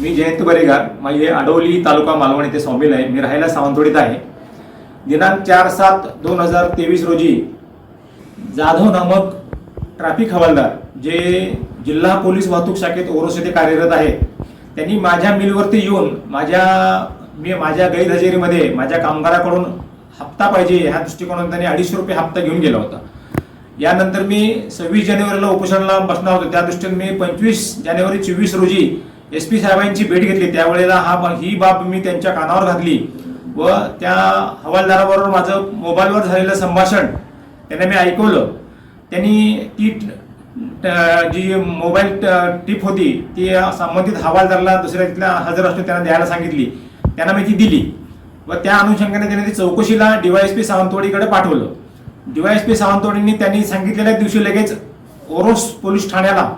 मी जयंत बरेगार माझे अडवली तालुका मालवण येथे स्वामील आहे. मी राहायला सावंतवाडीत आहे. दिनांक चार सात दोन हजार तेवीस रोजी जाधव नामक ट्रॅफिक हवालदार जे जिल्हा पोलीस वाहतूक शाखेत ओरोस येथे कार्यरत आहेत त्यांनी माझ्या मिलवरती येऊन माझ्या मी माझ्या गैरहजेरीमध्ये माझ्या कामगाराकडून हप्ता पाहिजे ह्या दृष्टिकोनातून त्यांनी अडीचशे रुपये हप्ता घेऊन गेला होता. यानंतर मी सव्वीस जानेवारीला उपोषणाला बसणार होतो. त्या दृष्टीने मी पंचवीस जानेवारी चोवीस रोजी एस पी साहेबांची भेट घेतली. त्यावेळेला हा ही बाब मी त्यांच्या कानावर घातली व त्या हवालदाराबरोबर माझं मोबाईलवर झालेलं संभाषण त्यांना मी ऐकवलं. त्यांनी ती जी मोबाईल टिप टीप होती ती संबंधित हवालदाराला दुसऱ्या तिथल्या हजर असतो त्यांना द्यायला सांगितली. त्यांना मी ती दिली व त्या अनुषंगाने त्यांनी ती चौकशीला डीवायएसपी सावंतवाडीकडे पाठवलं. डीवायएसपी सावंतवाडींनी त्यांनी सांगितलेल्या दिवशी लगेच ओरोस पोलीस ठाण्याला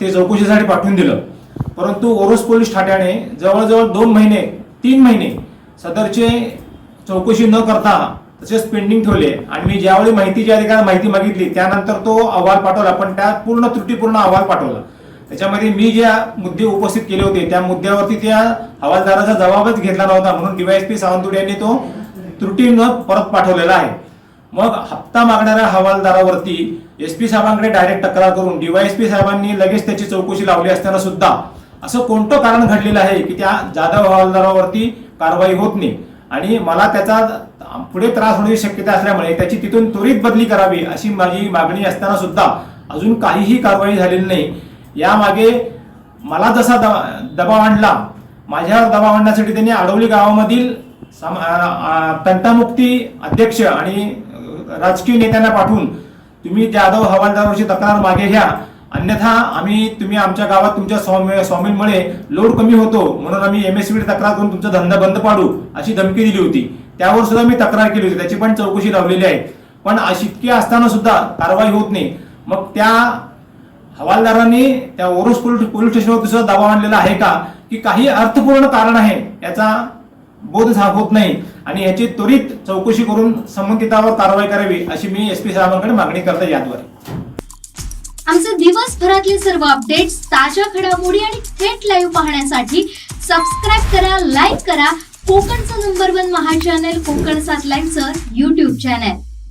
ते चौकशीसाठी पाठवून दिलं. परंतु ओरोस पोलीस ठाण्याने जवळजवळ दोन महिने तीन महिने सदरचे चौकशी न करता तसेच पेंडिंग ठेवले. आणि मी ज्यावेळी माहितीच्या अधिकाऱ्याला माहिती मागितली त्यानंतर तो अहवाल पाठवला. पण त्यात पूर्ण त्रुटीपूर्ण अहवाल पाठवला. त्याच्यामध्ये मी ज्या मुद्दे उपस्थित केले होते त्या मुद्द्यावरती त्या हवालदाराचा जबाबच घेतला नव्हता. म्हणून डीवायएसपी सावंतुडे यांनी तो त्रुटी न परत पाठवलेला आहे. मग हप्ता मागणाऱ्या हवालदारावरती एस पी साहेबांकडे डायरेक्ट तक्रार करून डीवायएसपी साहेबांनी लगेच त्याची चौकशी लावली असताना सुद्धा असं कोणतं कारण घडलेलं आहे की त्या जाधव हवालदारावरती कारवाई होत नाही? आणि मला त्याचा पुढे त्रास होण्याची शक्यता असल्यामुळे त्याची तिथून त्वरित बदली करावी अशी माझी मागणी असताना सुद्धा अजून काहीही कारवाई झालेली नाही. यामागे मला जसा दबा- दबाव आणला माझ्यावर दबाव आणण्यासाठी त्यांनी आडवली गावामधील तंटामुक्ती अध्यक्ष आणि राजकीय नेत्यांना पाठवून तुम्ही जाधव हवालदारावरची तक्रार मागे घ्या. अन्यथा आम्ही तुम्ही आमच्या गावात तुमच्या स्वामी स्वामींमुळे लोड कमी होतो. म्हणून आम्ही एम एस तक्रार करून तुमचा धंदा बंद पाडू अशी धमकी दिली होती. त्यावर सुद्धा मी तक्रार केली होती. त्याची पण चौकशी लावलेली आहे. पण शिक्की असताना सुद्धा कारवाई होत नाही. मग त्या हवालदारांनी त्या ओरोस पोलीस स्टेशनवर सुद्धा दबाव आणलेला आहे का? की काही अर्थपूर्ण कारण आहे. याचा बोध होत नाही. आणि याची त्वरित चौकशी करून संबंधितावर कारवाई करावी अशी मी एस पी साहेबांकडे मागणी करते याद्वारे. आमचे दिवसभरातले सर्व अपडेट्स ताज्या घडामोडी आणि थेट लाईव्ह पाहण्यासाठी सबस्क्राईब करा लाईक करा. कोकणचं number one Maha channel Konkan सात लाईनचं युट्यूब चॅनल